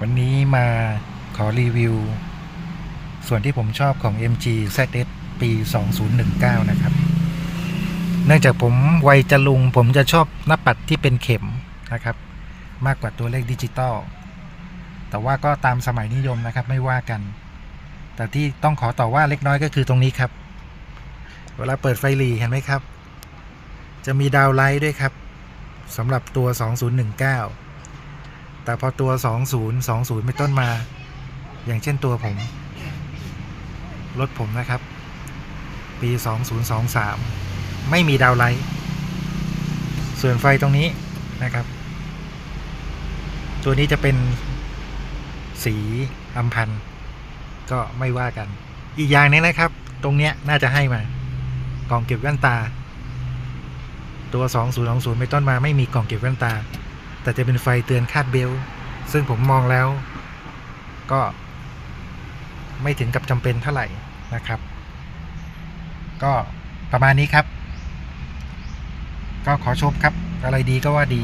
วันนี้มาขอรีวิว ส่วนที่ผมชอบของ MG ZS ปี 2019 นะครับ เนื่องจากผมวัยจะลุง ผมจะชอบหน้าปัดที่เป็นเข็มนะครับ มากกว่าตัวเลขดิจิตอลแต่ว่าก็ตามสมัยนิยมนะครับไม่ว่ากัน แต่ที่ต้องขอต่อว่าเล็กน้อยก็คือตรงนี้ครับ เวลาเปิดไฟหลีเห็นไหมครับ จะมีดาวไลท์ด้วยครับสำหรับตัว 2019 แต่พอตัว 2020 เป็นต้นมา อย่างเช่นตัวผม รถผมนะครับ ปี 2023 ไม่มีดาวไลท์ ส่วนไฟตรงนี้นะครับ ตัวนี้จะเป็นสีอัมพันก็ไม่ว่ากัน อีกอย่างนึงนะครับ ตรงเนี้ยน่าจะให้มากล่องเก็บแว่นตา ตัว 2020 เป็นต้นมาไม่มีกล่องเก็บแว่นตา แต่จะเป็นไฟเตือนคาดเบลต์ซึ่งผมมองแล้ว ก็ ไม่ถึงกับจำเป็นเท่าไหร่นะครับ ก็ประมาณนี้ครับ ก็ขอชมครับ อะไรดีก็ว่าดี